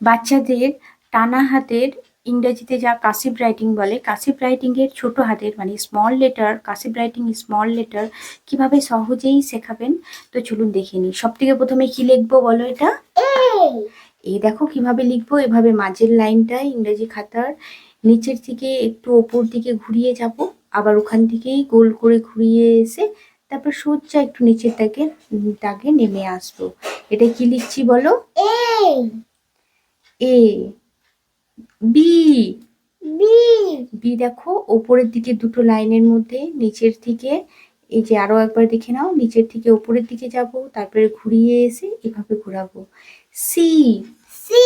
বাচ্চাদের টানা হাতের ইংরেজিতে যা কাসিভ রাইটিং বলে কাসিভ রাইটিংয়ের এর ছোট হাতের মানে small letter cursive writing small letter কীভাবে সহজেই শেখাবেন? তো চলুন দেখে নিই। সব থেকে প্রথমে কি লিখব বলো এটা? এই দেখো কীভাবে লিখব এভাবে মাঝের লাইনটা ইংরেজি খাতার নিচের থেকে একটু ওপর দিকে ঘুরিয়ে যাব আবার ওখান থেকেই গোল করে ঘুরিয়ে এসে তারপর সোজা একটু নিচের তাকে তাকে নেমে আসব। এটা কি লিখছি বলো? এ বি বি দেখো ওপরের দিকে দুটো লাইনের মধ্যে নিচের দিকে এই যে আরও একবার দেখে নাও নিচের থেকে ওপরের দিকে যাব তারপরে ঘুরিয়ে এসে এভাবে ঘোরাবো। সি সি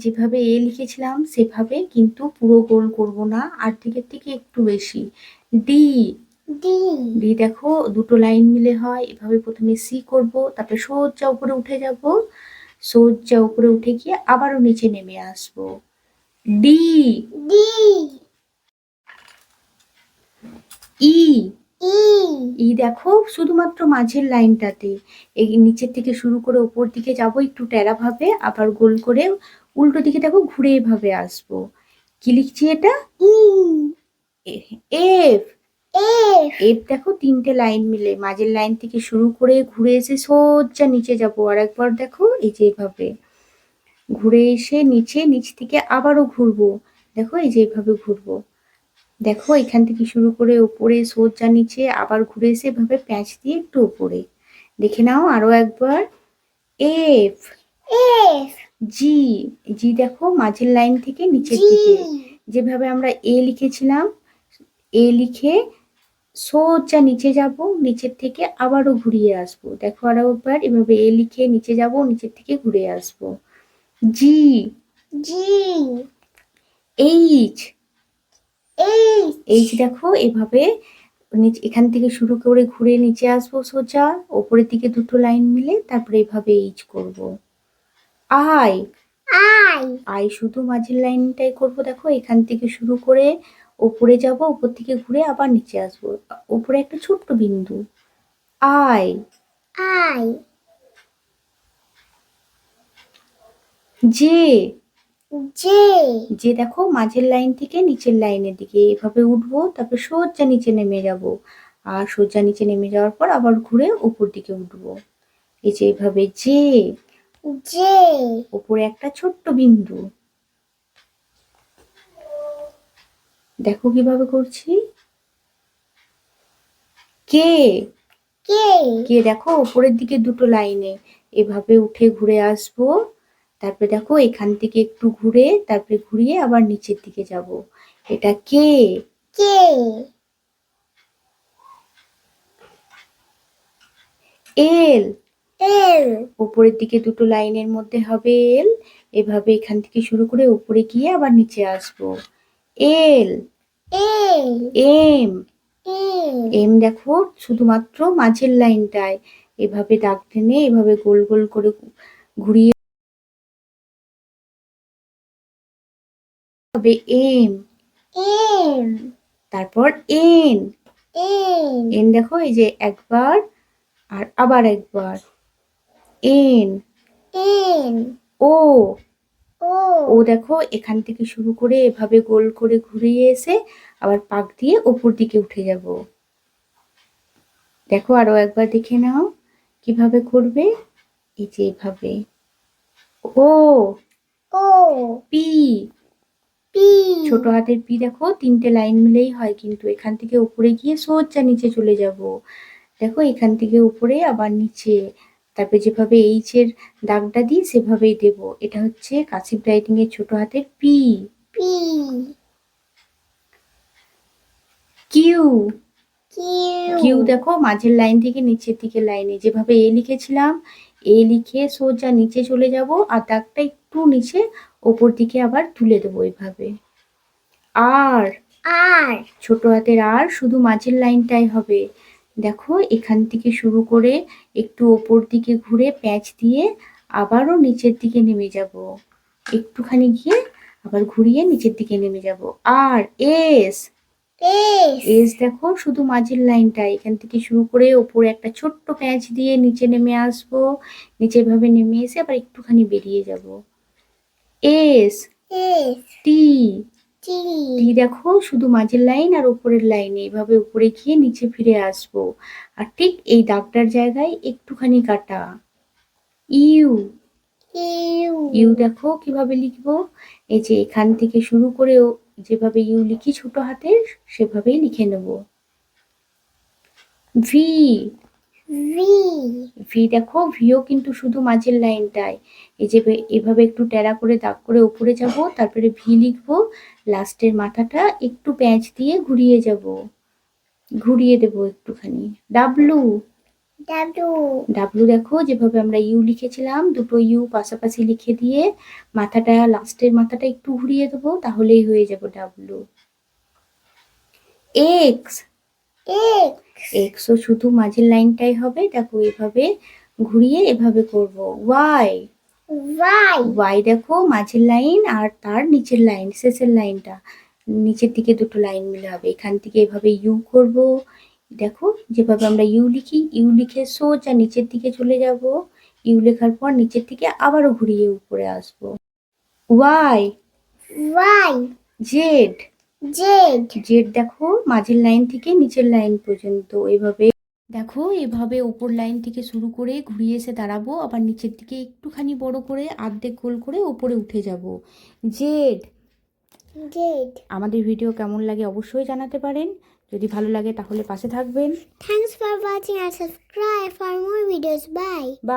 যেভাবে এ লিখেছিলাম সেভাবে কিন্তু পুরো গোল করব না আর দিকের থেকে একটু বেশি। ডি ডি দেখো দুটো লাইন মিলে হয় এভাবে প্রথমে সি করব তারপরে সোজা উপরে উঠে যাব। সোজা উপরে উঠে গিয়ে আবারও নিচে নেমে আসব। ডি ডি ই ই দেখো শুধুমাত্র মাঝের লাইনটাতে। এই নিচের থেকে শুরু করে ওপর দিকে যাব একটু টেরা ভাবে আবার গোল করে উল্টো দিকে দেখো ঘুরে এভাবে আসব। কি লিখছি এটা? এফ এফ দেখো তিনটে লাইন মিলে। মাঝের লাইন থেকে শুরু করে ঘুরে এসে সোজা নিচে যাব। আর একবার দেখো এই যে এভাবে। ঘুরে এসে নিচে নিচ থেকে আবারও ঘুরবো। দেখো এই যে এভাবে ঘুরবো। দেখো এখান থেকে শুরু করে ওপরে সোজা নিচে আবার ঘুরে এসে এভাবে প্যাঁচ দিয়ে একটু ওপরে। দেখে নাও আরও একবার। এফ জি জি দেখো মাঝের লাইন থেকে নিচের দিকে। যেভাবে আমরা এ লিখেছিলাম এ লিখে সোজা নিচে যাব নিচের থেকে আবারও ঘুরিয়ে আসব। দেখো আরও একবার এভাবে এ লিখে নিচে যাব নিচের থেকে ঘুরে আসব। জি জি এইচ এইচ দেখো এভাবে নিচ- এখান থেকে শুরু করে ঘুরে নিচে আসব সোজা ওপরের দিকে দুটো লাইন মিলে তারপরে এভাবে এইচ করব। আই আই শুধু মাঝের লাইনটাই করব দেখো এখান থেকে শুরু করে ওপরে যাব ওপর থেকে ঘুরে আবার নিচে আসব। ওপরে একটা ছোট্ট বিন্দু। আই। আই। জে। জে। যে দেখো মাঝের লাইন থেকে নিচের লাইনের দিকে। এভাবে উঠবো তারপর সোজা নিচে নেমে যাব। আর সোজা নিচে নেমে যাওয়ার পর আবার ঘুরে উপর দিকে উঠবো। এই যে এইভাবে যে উপরে একটা ছোট্ট বিন্দু। দেখো কীভাবে করছি। কে? কে? কে দেখো উপরের দিকে দুটো লাইনে। এভাবে উঠে ঘুরে আসব। তারপরে দেখো এখান থেকে একটু ঘুরে তারপরে ঘুরিয়ে আবার নিচের দিকে যাব। এটা কে? কে? এল। এল। উপরের দিকে দুটো লাইনের মধ্যে হবে এল। এভাবে এখান থেকে শুরু করে উপরে গিয়ে আবার নিচে আসব। L M M. দেখো শুধুমাত্র মাঝের লাইনটায়। এভাবে দাগ টেনে এভাবে গোল গোল করে ঘুরিয়ে হবে এম। এম। তারপর এন। এন দেখো এই যে একবার আর আবার একবার। এন। এন। ও। ও দেখো এখান থেকে শুরু করে এভাবে গোল করে ঘুরিয়ে এসে আবার পাক দিয়ে ওপর দিকে উঠে যাব। দেখো আরও একবার দেখে নাও কীভাবে করবে এই যে এভাবে। O O P. পি। ছোট হাতের পি দেখো তিনটে লাইন মিলেই হয় কিন্তু এখান থেকে উপরে গিয়ে সোজা নিচে চলে যাব। দেখো এখান থেকে উপরে আবার নিচে। তারপরে যেভাবে এইচ এর দাগটা দিই সেভাবেই দেব। এটা হচ্ছে কাসিভ রাইটিং এর ছোট হাতের পি। পি। কিউ। কিউ। দেখো মাঝের লাইন থেকে নিচের দিকে লাইনে। যেভাবে এ লিখেছিলাম এ লিখে সোজা নিচে চলে যাব আর দাগটা একটু নিচে ওপর দিকে আবার তুলে দেবো এইভাবে। আর আর। ছোট হাতের আর শুধু মাঝের লাইনটাই হবে। দেখো এখান থেকে শুরু করে একটু ওপর দিকে ঘুরে প্যাঁচ দিয়ে আবারও নিচের দিকে নেমে যাব। একটুখানি গিয়ে আবার ঘুরিয়ে নিচের দিকে নেমে যাব। R S. এস। দেখো শুধু মাঝের লাইনটা এখান থেকে শুরু করে ওপরে একটা ছোট্ট প্যাঁচ দিয়ে নিচে নেমে আসব। নিচে ভাবে নেমে এসে আবার একটুখানি বেরিয়ে যাব। এস। টি। T দেখো শুধু মাঝের লাইন আর উপরের লাইন এইভাবে উপরে গিয়ে নিচে ফিরে আসব। আর ঠিক এই দাগটার জায়গায় একটুখানি কাটা। ইউ। ইউ। দেখো কীভাবে লিখব? এই যে এখান থেকে শুরু করে যেভাবে ইউ লিখি ছোট হাতের সেভাবেই লিখে নেব। ভি। V. ভি দেখো ভিও কিন্তু শুধু মাঝের লাইনটায় এই যে এভাবে একটু টেরা করে দাগ করে উপরে যাব তারপরে ভি লিখব লাস্টের মাথাটা একটু প্যাঁচ দিয়ে ঘুরিয়ে যাব। ঘুরিয়ে দেব একটুখানি। W W. ডাব্লু দেখো যেভাবে আমরা ইউ লিখেছিলাম দুটো ইউ পাশাপাশি লিখে দিয়ে মাথাটা লাস্টের মাথাটা একটু ঘুরিয়ে দেবো তাহলেই হয়ে যাব ডাব্লু এক্স এক্সও শুধু মাঝের লাইনটাই হবে। দেখো এভাবে ঘুরিয়ে এভাবে করব। Y Y. ওয়াই দেখো মাঝের লাইন আর তার নিচের লাইন শেষের লাইনটা। নিচের দিকে দুটো লাইন মিলে হবে। এখান থেকে এভাবে ইউ করব। দেখো যেভাবে আমরা ইউ লিখি ইউ লিখে সোজা নিচের দিকে চলে যাব। ইউ লেখার পর নিচের দিকে আবারও ঘুরিয়ে উপরে আসব। Y Y. Z Z Z দেখো মাঝের লাইন থেকে নিচের লাইন পর্যন্ত এভাবে। দেখো এভাবে ওপর লাইন থেকে শুরু করে ঘুরিয়ে এসে দাঁড়াবো আবার নিচের দিকে একটুখানি বড় করে আর্ধেক গোল করে উপরে উঠে যাব। জেড। জেড। আমাদের ভিডিও কেমন লাগে অবশ্যই জানাতে পারেন। যদি ভালো লাগে তাহলে পাশে থাকবেন। Thanks for watching and subscribe for more videos. Bye বা